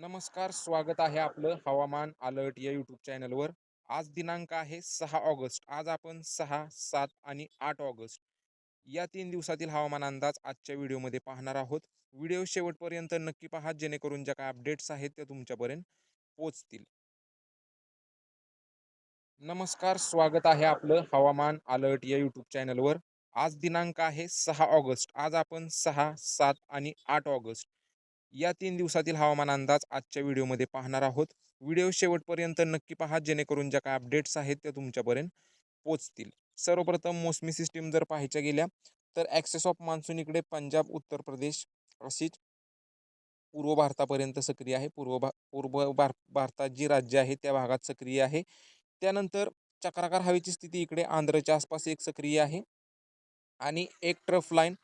नमस्कार स्वागत आहे आपलं हवामान अलर्ट या यूट्यूब चॅनलवर. आज दिनांक आहे सहा ऑगस्ट. आज आपण सहा सात आणि आठ ऑगस्ट. या तीन दिवसातील हवामान अंदाज आजच्या व्हिडिओमध्ये पाहणार आहोत. व्हिडिओ शेवटपर्यंत नक्की पहा जेणेकरून ज्या काय अपडेट्स आहेत त्या तुमच्यापर्यंत पोचतील नमस्कार स्वागत आहे आपलं हवामान अलर्ट या यूट्यूब चॅनलवर. आज दिनांक आहे सहा ऑगस्ट. आज आपण सहा सात आणि आठ ऑगस्ट. या तीन दिवसातील हवामान अंदाज आजच्या व्हिडिओमध्ये पाहणार आहोत. व्हिडिओ शेवटपर्यंत नक्की पहा जेणेकरून ज्या काय अपडेट्स आहेत त्या तुमच्यापर्यंत पोचतील सर्वप्रथम मोसमी सिस्टीम जर पाहायच्या गेल्या तर ॲक्सेस ऑफ मान्सून इकडे पंजाब उत्तर प्रदेश अशीच पूर्व भारतापर्यंत सक्रिय आहे. पूर्व भा पूर्व भार भारतात जी राज्य आहे त्या भागात सक्रिय आहे. त्यानंतर चक्राकार हवेची स्थिती इकडे आंध्रच्या आसपास एक सक्रिय आहे. आणि एक ट्रफ लाईन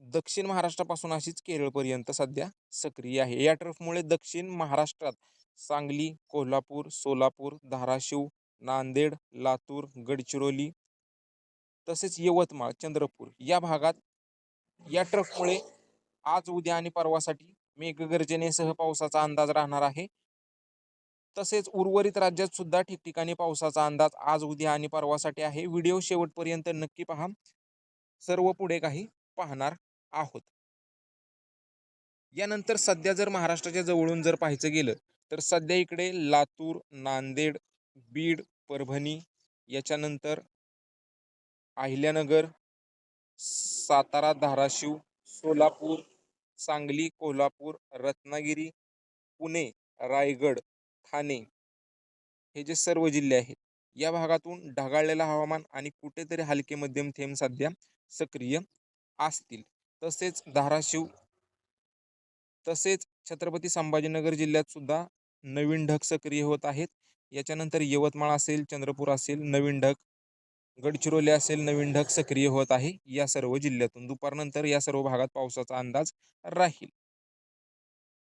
दक्षिण महाराष्ट्रापासून अशीच केरळपर्यंत सध्या सक्रिय आहे. या ट्रफमुळे दक्षिण महाराष्ट्रात सांगली कोल्हापूर सोलापूर धाराशिव नांदेड लातूर गडचिरोली तसेच यवतमाळ चंद्रपूर या भागात या ट्रफमुळे आज उद्या आणि परवासाठी मेघगर्जनेसह पावसाचा अंदाज राहणार आहे. तसेच उर्वरित राज्यात सुद्धा ठिकठिकाणी पावसाचा अंदाज आज उद्या आणि परवासाठी आहे. व्हिडिओ शेवटपर्यंत नक्की पहा. सर्व पुढे काही पाहणार आहोत. यानंतर सध्या जर महाराष्ट्राच्या जवळून जर पाहायचं गेलं तर सध्या इकडे लातूर नांदेड बीड परभणी याच्यानंतर अहिल्यानगर सातारा धाराशिव सोलापूर सांगली कोल्हापूर रत्नागिरी पुणे रायगड ठाणे हे जे सर्व जिल्हे आहेत या भागातून ढगाळलेलं हवामान आणि कुठेतरी हलके मध्यम थेंब सध्या सक्रिय असतील. तसेच धाराशिव तसेच छत्रपती संभाजीनगर जिल्ह्यात सुद्धा नवीन ढग सक्रिय होत आहेत. याच्यानंतर यवतमाळ असेल चंद्रपूर असेल नवीन ढग गडचिरोली असेल नवीन ढग सक्रिय होत आहे. या सर्व जिल्ह्यातून दुपारनंतर या सर्व भागात पावसाचा अंदाज राहील.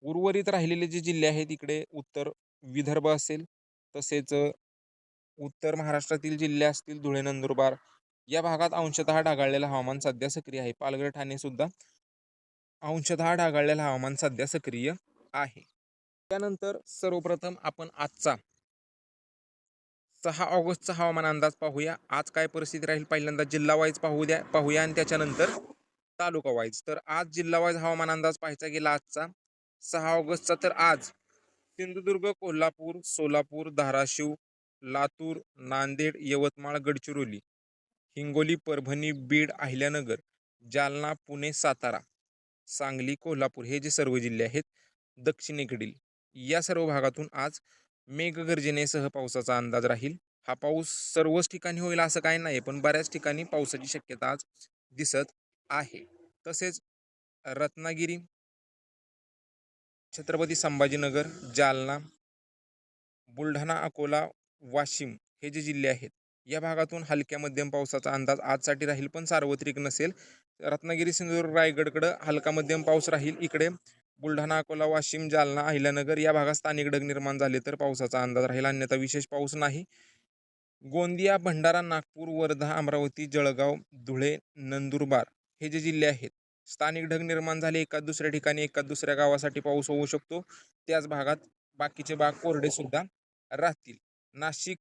उर्वरित राहिलेले जे जिल्हे आहेत इकडे उत्तर विदर्भ असेल तसेच उत्तर महाराष्ट्रातील जिल्हे असतील धुळे नंदुरबार या भागात अंशतः ढगाळलेलं हवामान सध्या सक्रिय आहे. पालघर ठाणे सुद्धा अंशतः ढगाळलेलं हवामान सध्या सक्रिय आहे. त्यानंतर सर्वप्रथम आपण आजचा सहा ऑगस्टचा हवामान अंदाज पाहूया. आज काय परिस्थिती राहील पहिल्यांदा जिल्हा वाईज पाहू द्या पाहूया आणि त्याच्यानंतर तालुका वाईज. तर आज जिल्हा वाईज हवामान अंदाज पाहायचा गेला आजचा. सहा ऑगस्टचा तर आज सिंधुदुर्ग कोल्हापूर सोलापूर धाराशिव लातूर नांदेड यवतमाळ गडचिरोली हिंगोली परभणी बीड अहिल्यानगर जालना पुणे सातारा सांगली कोल्हापूर हे जे सर्व जिल्हे आहेत दक्षिणेकडील या सर्व भागातून आज मेघगर्जनेसह पावसाचा अंदाज राहील. हा पाऊस सर्वच ठिकाणी होईल असं काही नाही पण बऱ्याच ठिकाणी पावसाची शक्यता आज दिसत आहे. तसेच रत्नागिरी छत्रपती संभाजीनगर जालना बुलढाणा अकोला वाशिम हे जे जिल्हे आहेत या भागातून हलक्या मध्यम पावसाचा अंदाज आजसाठी राहील पण सार्वत्रिक नसेल. रत्नागिरी सिंधुदुर्ग रायगडकडं हलका मध्यम पाऊस राहील. इकडे बुलढाणा अकोला वाशिम जालना अहिल्यानगर या भागात स्थानिक ढग निर्माण झाले तर पावसाचा अंदाज राहील. अन्यथा विशेष पाऊस नाही. गोंदिया भंडारा नागपूर वर्धा अमरावती जळगाव धुळे नंदुरबार हे जे जिल्हे आहेत स्थानिक ढग निर्माण झाले. एका दुसऱ्या ठिकाणी एका दुसऱ्या गावासाठी पाऊस होऊ शकतो. त्याच भागात बाकीचे भाग कोरडे सुद्धा राहतील. नाशिक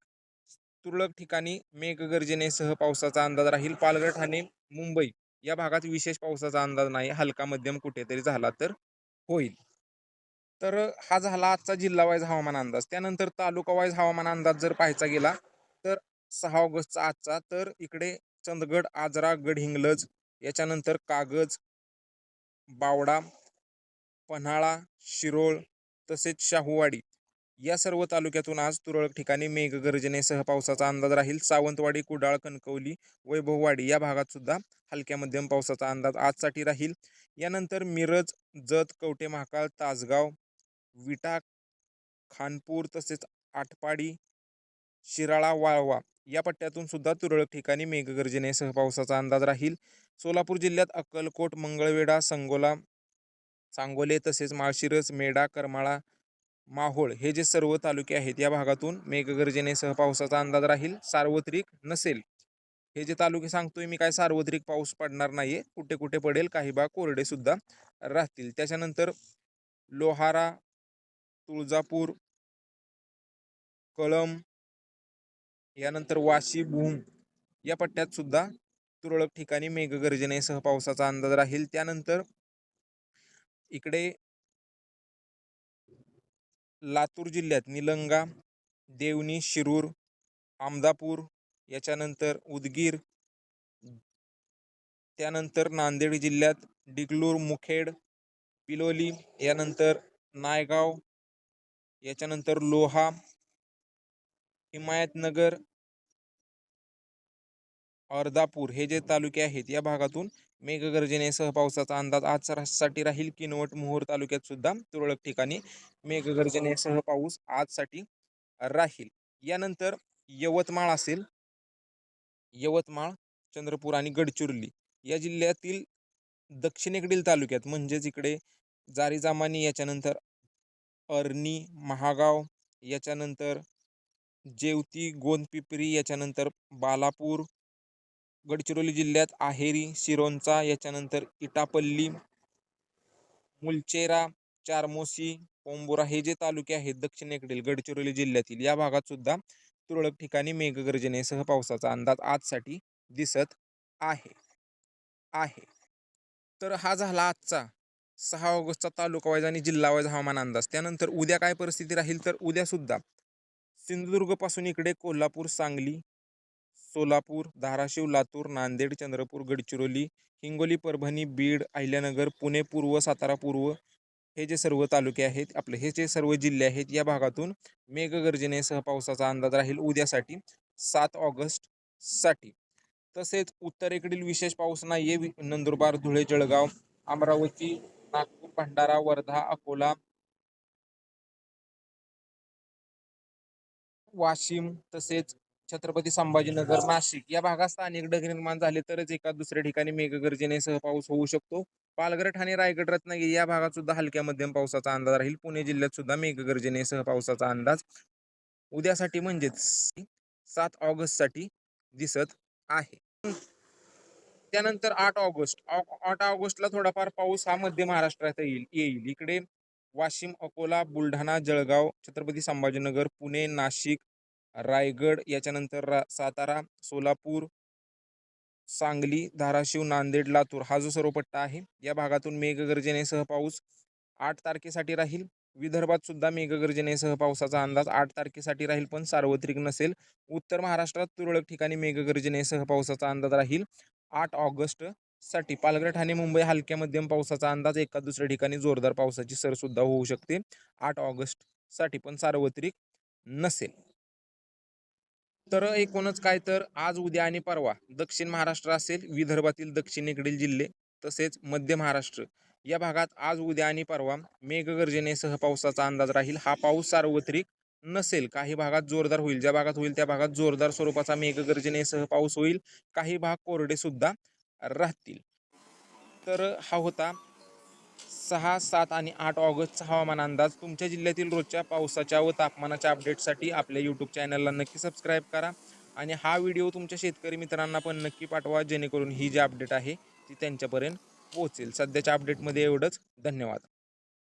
तुरळक ठिकाणी मेघगर्जनेसह पावसाचा अंदाज राहील. पालघर ठाणे मुंबई या भागात विशेष पावसाचा अंदाज नाही. हलका मध्यम कुठेतरी झाला तर होईल. तर हा झाला आजचा जिल्हा वाईज हवामान अंदाज. त्यानंतर तालुका वाईज हवामान अंदाज जर पाहायचा गेला तर सहा ऑगस्टचा आजचा तर इकडे चंदगड आजरा गडहिंग्लज याच्यानंतर कागज बावडा पन्हाळा शिरोळ तसेच शाहूवाडी या सर्व तालुक्यातून आज तुरळक ठिकाणी मेघगर्जनेसह पावसाचा अंदाज राहील. सावंतवाडी कुडाळ कणकवली वैभववाडी या भागात सुद्धा हलक्या मध्यम पावसाचा अंदाज आजसाठी राहील. यानंतर मिरज जत कवटे महाकाळ तासगाव विटा खानपूर तसेच आटपाडी शिराळा वाळवा या पट्ट्यातून सुद्धा तुरळक ठिकाणी मेघगर्जनेसह पावसाचा अंदाज राहील. सोलापूर जिल्ह्यात अक्कलकोट मंगळवेढा संगोला सांगोले तसेच माळशिरस मेढा करमाळा माहोळ हे जे सर्व तालुके आहेत या भागातून मेघगर्जनेसह पावसाचा अंदाज राहील सार्वत्रिक नसेल. हे जे तालुके सांगतोय मी काय सार्वत्रिक पाऊस पडणार नाहीये. कुठे कुठे पडेल काही भाग कोरडे सुद्धा राहतील. त्याच्यानंतर लोहारा तुळजापूर कळम यानंतर वाशी भूम या पट्ट्यात सुद्धा तुरळक ठिकाणी मेघगर्जनेसह पावसाचा अंदाज राहील. त्यानंतर इकडे लातूर जिल्ह्यात निलंगा देवणी शिरूर आमदापूर याच्यानंतर उदगीर त्यानंतर नांदेड जिल्ह्यात डिगलूर मुखेड पिलोली यानंतर नायगाव याच्यानंतर लोहा हिमायतनगर अर्धापूर हे जे तालुके आहेत या भागातून मेघगर्जनेसह पावसाचा अंदाज आज साठी राहील किनवट मोहोर तालुक्यात सुद्धा तुरळक ठिकाणी मेघगर्जनेसह पाऊस आजसाठी राहील. यानंतर यवतमाळ असेल. यवतमाळ चंद्रपूर आणि गडचिरोली या जिल्ह्यातील दक्षिणेकडील तालुक्यात म्हणजेच इकडे जारी जामानी याच्यानंतर अर्नी महागाव याच्यानंतर जेवती गोंदपिपरी याच्यानंतर बालापूर गडचिरोली जिल्ह्यात आहेरी सिरोंचा याच्यानंतर इटापल्ली मुलचेरा चारमोसी पोंबुरा हे जे तालुके आहेत दक्षिणेकडील गडचिरोली जिल्ह्यातील या भागात सुद्धा तुरळक ठिकाणी मेघगर्जनेसह पावसाचा अंदाज आजसाठी दिसत आहे. आहे. तर हा झाला आजचा सहा ऑगस्टचा तालुका वाईज आणि जिल्हा वाईज हवामान अंदाज. त्यानंतर उद्या काय परिस्थिती राहील? तर उद्यासुद्धा सिंधुदुर्गपासून इकडे कोल्हापूर सांगली सोलापूर धाराशिव लातूर नांदेड चंद्रपूर गडचिरोली हिंगोली परभणी बीड अहिल्यानगर पुणे पूर्व सातारा पूर्व हे जे सर्व तालुके आहेत आपले हे जे सर्व जिल्हे आहेत या भागातून मेघगर्जनेसह पावसाचा अंदाज राहील उद्यासाठी सात ऑगस्टसाठी. तसेच उत्तरेकडील विशेष पाऊस नाही आहे नंदुरबार धुळे जळगाव अमरावती नागपूर भंडारा वर्धा अकोला वाशिम तसेच छत्रपती संभाजीनगर नाशिक या भागात स्थानिक ढग निर्माण झाले तरच एका दुसऱ्या ठिकाणी मेघगर्जनेसह पाऊस होऊ शकतो. पालघर ठाणे रायगड रत्नागिरी या भागात सुद्धा हलक्या मध्यम पावसाचा अंदाज राहील. पुणे जिल्ह्यात सुद्धा मेघगर्जनेसह पावसाचा अंदाज उद्यासाठी म्हणजेच सात ऑगस्टसाठी दिसत आहे. त्यानंतर आठ ऑगस्ट आठ ऑगस्टला थोडाफार पाऊस हा मध्य महाराष्ट्रात येईल येईल. इकडे वाशिम अकोला बुलढाणा जळगाव छत्रपती संभाजीनगर पुणे नाशिक रायगड याच्यानंतर रा सातारा सोलापूर सांगली धाराशिव नांदेड लातूर हा जो सर्व पट्टा आहे या भागातून मेघगर्जनेसह पाऊस आठ तारखेसाठी राहील. विदर्भात सुद्धा मेघगर्जनेसह पावसाचा अंदाज आठ तारखेसाठी राहील पण सार्वत्रिक नसेल. उत्तर महाराष्ट्रात तुरळक ठिकाणी मेघगर्जनेसह पावसाचा अंदाज राहील. आठ ऑगस्टसाठी पालघर ठाणे मुंबई हलक्या मध्यम पावसाचा अंदाज एका दुसऱ्या ठिकाणी जोरदार पावसाची सरसुद्धा होऊ शकते. आठ ऑगस्टसाठी पण सार्वत्रिक नसेल. तर एकूणच काय तर आज उद्या आणि परवा दक्षिण महाराष्ट्र असेल विदर्भातील दक्षिणेकडील जिल्हे तसेच मध्य महाराष्ट्र. या भागात आज उद्या आणि परवा मेघगर्जनेसह पावसाचा अंदाज राहील. हा पाऊस सार्वत्रिक नसेल काही भागात जोरदार होईल. ज्या भागात होईल त्या भागात जोरदार स्वरूपाचा मेघगर्जनेसह पाऊस होईल. काही भाग कोरडे सुद्धा राहतील. तर हा होता सहा सात आणि आठ ऑगस्टचा हवामान अंदाज. तुमच्या जिल्ह्यातील रोजच्या पावसाच्या व तापमानाच्या अपडेटसाठी आपल्या यूट्यूब चॅनलला नक्की सबस्क्राईब करा. आणि हा व्हिडिओ तुमच्या शेतकरी मित्रांना पण नक्की पाठवा जेणेकरून ही जी अपडेट आहे ती त्यांच्यापर्यंत पोहोचेल. सध्याच्या अपडेटमध्ये एवढंच. धन्यवाद.